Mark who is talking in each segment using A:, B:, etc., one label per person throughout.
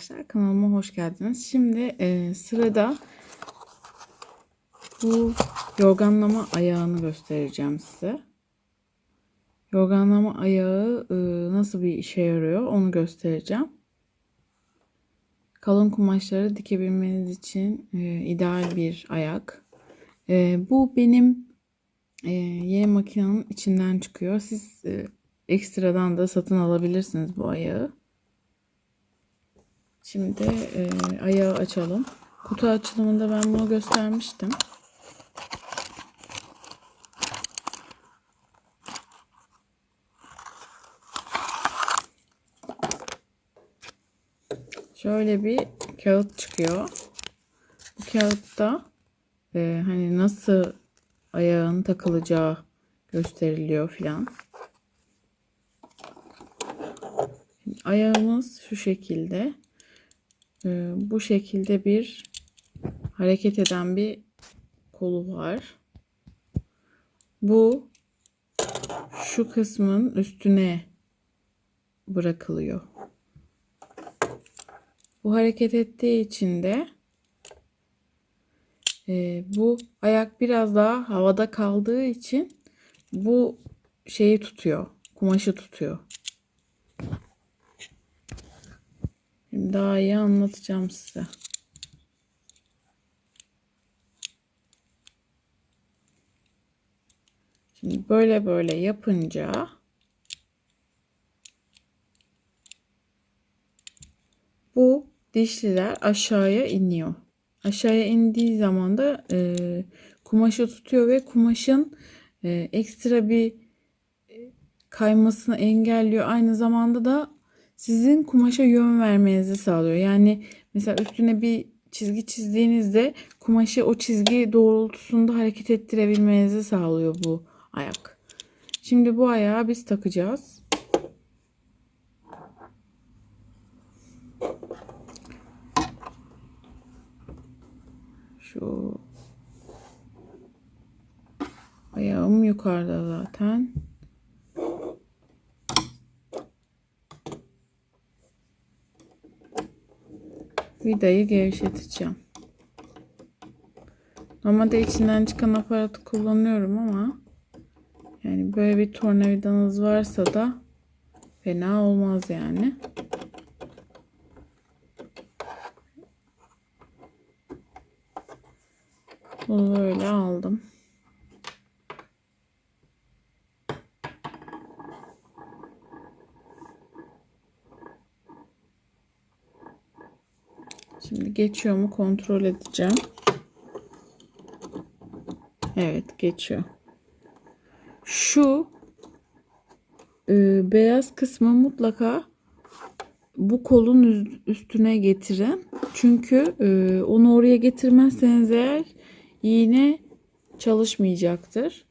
A: arkadaşlar kanalıma hoş geldiniz. Şimdi e, sırada bu yorganlama ayağını göstereceğim size. Yorganlama ayağı e, nasıl bir işe yarıyor onu göstereceğim. Kalın kumaşları dikebilmeniz için e, ideal bir ayak. E, bu benim e, yeni makinenin içinden çıkıyor. Siz e, ekstradan da satın alabilirsiniz bu ayağı. Şimdi e, ayağı açalım. Kutu açılımında ben bunu göstermiştim. Şöyle bir kağıt çıkıyor. Bu kağıtta e, hani nasıl ayağın takılacağı gösteriliyor filan. Ayağımız şu şekilde. Ee, bu şekilde bir hareket eden bir kolu var. Bu şu kısmın üstüne bırakılıyor. Bu hareket ettiği için de e, bu ayak biraz daha havada kaldığı için bu şeyi tutuyor. Kumaşı tutuyor. Şimdi daha iyi anlatacağım size. Şimdi böyle böyle yapınca bu dişliler aşağıya iniyor. Aşağıya indiği zaman da e, kumaşı tutuyor ve kumaşın e, ekstra bir e, kaymasını engelliyor. Aynı zamanda da sizin kumaşa yön vermenizi sağlıyor. Yani mesela üstüne bir çizgi çizdiğinizde kumaşı o çizgi doğrultusunda hareket ettirebilmenizi sağlıyor bu ayak. Şimdi bu ayağı biz takacağız. Şu ayağım yukarıda zaten. Vidayı gevşeteceğim. Normalde içinden çıkan aparatı kullanıyorum ama yani böyle bir tornavidanız varsa da fena olmaz yani. Bunu böyle aldım. Şimdi geçiyor mu kontrol edeceğim. Evet geçiyor. Şu e, beyaz kısmı mutlaka bu kolun üstüne getirin. Çünkü e, onu oraya getirmezseniz eğer iğne çalışmayacaktır.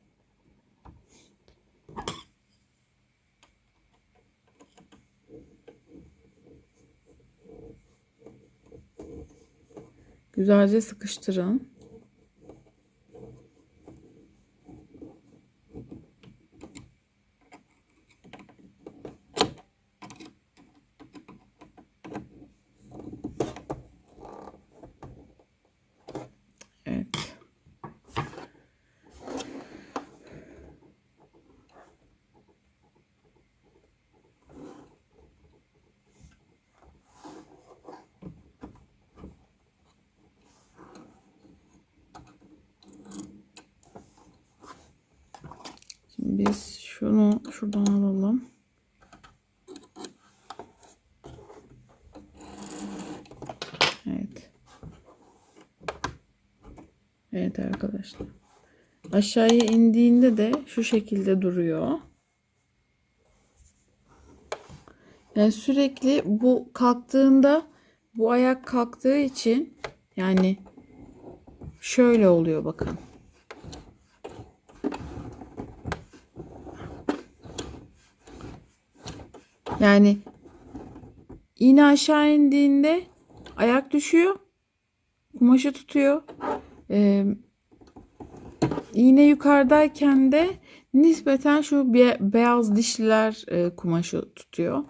A: Güzelce sıkıştırın. Biz şunu şuradan alalım. Evet. Evet arkadaşlar. Aşağıya indiğinde de şu şekilde duruyor. Yani sürekli bu kalktığında bu ayak kalktığı için yani şöyle oluyor bakın. Yani iğne aşağı indiğinde ayak düşüyor. Kumaşı tutuyor. Ee, iğne yukarıdayken de nispeten şu be beyaz dişliler e, kumaşı tutuyor.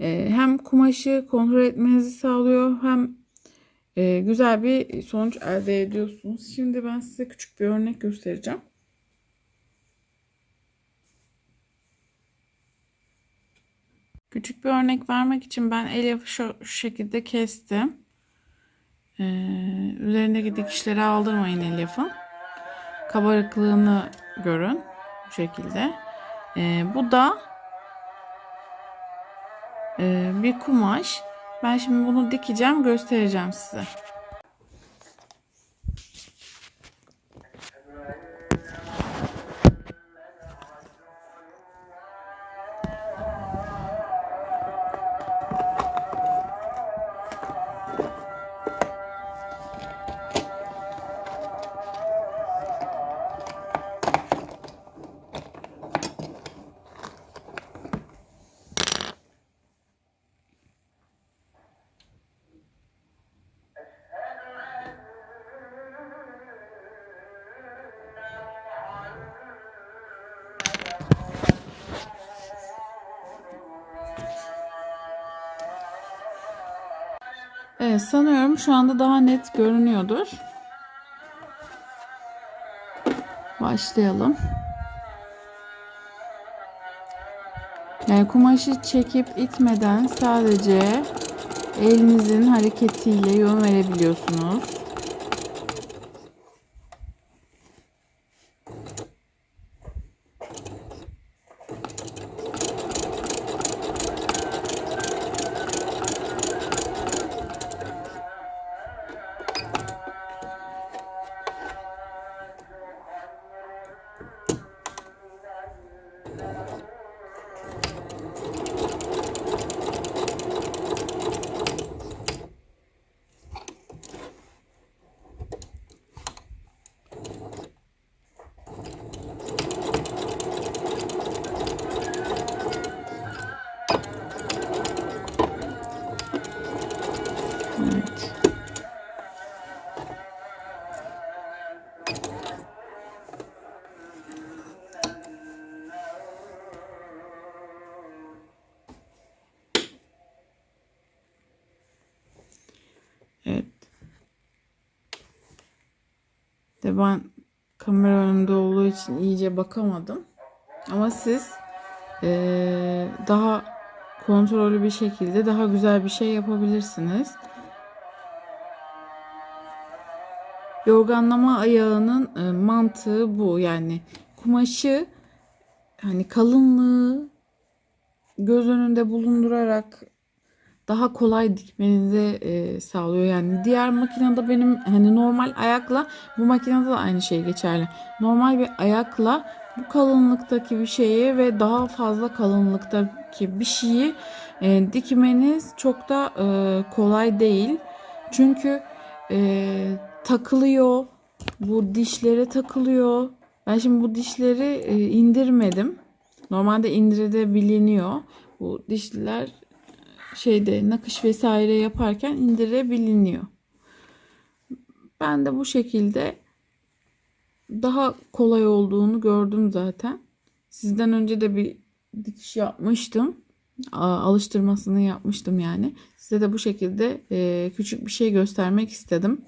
A: e, hem kumaşı kontrol etmenizi sağlıyor hem e, güzel bir sonuç elde ediyorsunuz. Şimdi ben size küçük bir örnek göstereceğim. Küçük bir örnek vermek için ben elyafı şu, şu şekilde kestim. Ee, üzerindeki dikişleri aldırmayın elyafın. Kabarıklığını görün. Bu şekilde. Ee, bu da e, bir kumaş. Ben şimdi bunu dikeceğim göstereceğim size. Evet sanıyorum şu anda daha net görünüyordur. Başlayalım. Yani kumaşı çekip itmeden sadece elinizin hareketiyle yön verebiliyorsunuz. De ben kamera önümde olduğu için iyice bakamadım. Ama siz eee, daha kontrollü bir şekilde daha güzel bir şey yapabilirsiniz. Yorganlama ayağının e, mantığı bu. Yani kumaşı hani kalınlığı göz önünde bulundurarak daha kolay dikmenizi e, sağlıyor. Yani diğer makinede benim hani normal ayakla bu makinede de aynı şey geçerli. Normal bir ayakla bu kalınlıktaki bir şeyi ve daha fazla kalınlıktaki bir şeyi e, dikmeniz çok da e, kolay değil. Çünkü e, takılıyor. Bu dişlere takılıyor. Ben şimdi bu dişleri e, indirmedim. Normalde indirebiliniyor. Bu dişliler şeyde nakış vesaire yaparken indirebiliniyor. Ben de bu şekilde daha kolay olduğunu gördüm zaten. Sizden önce de bir dikiş yapmıştım. Alıştırmasını yapmıştım yani. Size de bu şekilde e, küçük bir şey göstermek istedim.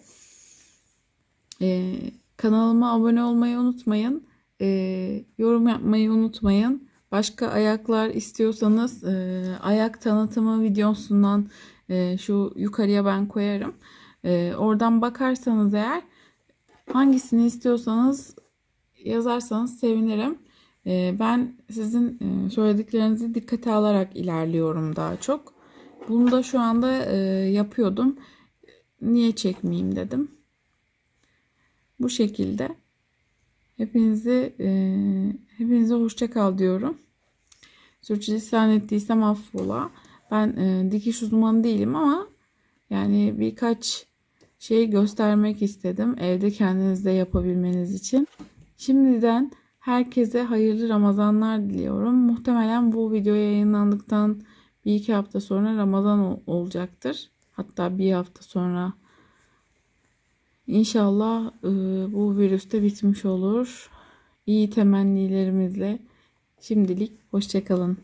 A: E, kanalıma abone olmayı unutmayın. E, yorum yapmayı unutmayın. Başka ayaklar istiyorsanız e, ayak tanıtımı videosundan e, şu yukarıya ben koyarım. E, oradan bakarsanız eğer hangisini istiyorsanız yazarsanız sevinirim. E, ben sizin e, söylediklerinizi dikkate alarak ilerliyorum daha çok. Bunu da şu anda e, yapıyordum. Niye çekmeyeyim dedim. Bu şekilde. Hepinizi e, hepinize hoşça kal diyorum. Sürçülisan ettiysem affola. Ben e, dikiş uzmanı değilim ama yani birkaç şey göstermek istedim. Evde kendinizde yapabilmeniz için. Şimdiden herkese hayırlı Ramazanlar diliyorum. Muhtemelen bu video yayınlandıktan bir iki hafta sonra Ramazan ol- olacaktır. Hatta bir hafta sonra İnşallah e, bu virüs de bitmiş olur. İyi temennilerimizle şimdilik hoşçakalın.